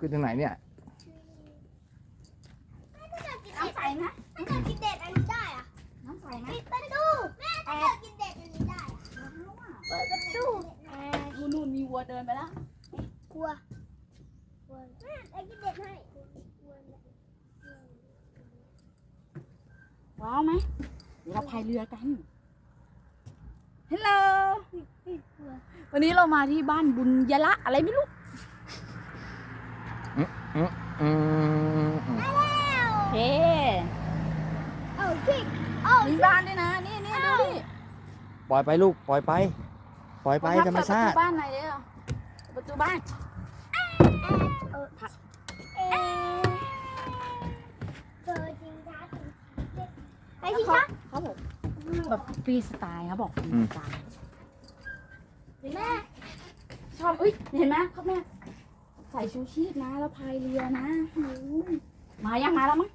ขึ้นทางไหนเนี่ย น้ำใสไหมถ้าเกิดกินเด็ดอันนี้ได้อะน้ำใสไหมปิดประตูแม่ถ้าเกิดกินเด็ดอันนี้ได้อะเปิดประตูแม่นู่นนู่นมีวัวเดินไปแล้ว กลัวกลัวแม่ไอ้กินเด็ดให้ว้าวไหมเดี๋ยวเราพายเรือกัน ฮัลโหล วันนี้เรามาที่บ้านบุญยละอะไรไม่รู้อืม อืมอืมเฮ้เอาพี่เอามีบ้านด้วยนะ นี่นี่ดูดิปล่อยไปลูกปล่อยไป ปล่อยไปธรรมชาติ เปิดประตูบ้านหน่อยเดียวประตูบ้านเอ๊ะเจอจริงจ้าไอ้จริงจ้าเขาบอกแบบฟรีสไตล์เขาบอกฟรีสไตล์แม่ชอบอุ้ยเห็นไหมเขาแม่ ใส่ชูชีพนะแล้วพายเรือนะโอ้ยมายังมาแล้วมั้ง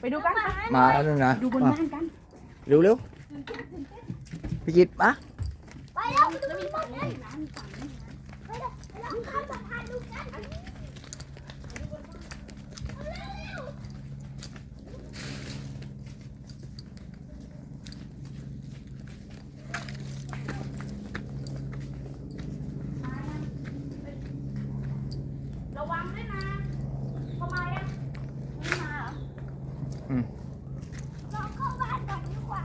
ไปดูกันไปมาแล้วนึงนะดูบนบ้านกันเร็วเร็วพี่กิตปะไปแล้วไปดูแล้วมีบ้าฝั่นงนี้นะมีฝั่งนี้นะไปแล้วไปแล้วข้ามสะพานดู ระวังด้วยนะทำไมอะไม่มาเหรออืม น้องเข้าบ้านก่อนดีกว่า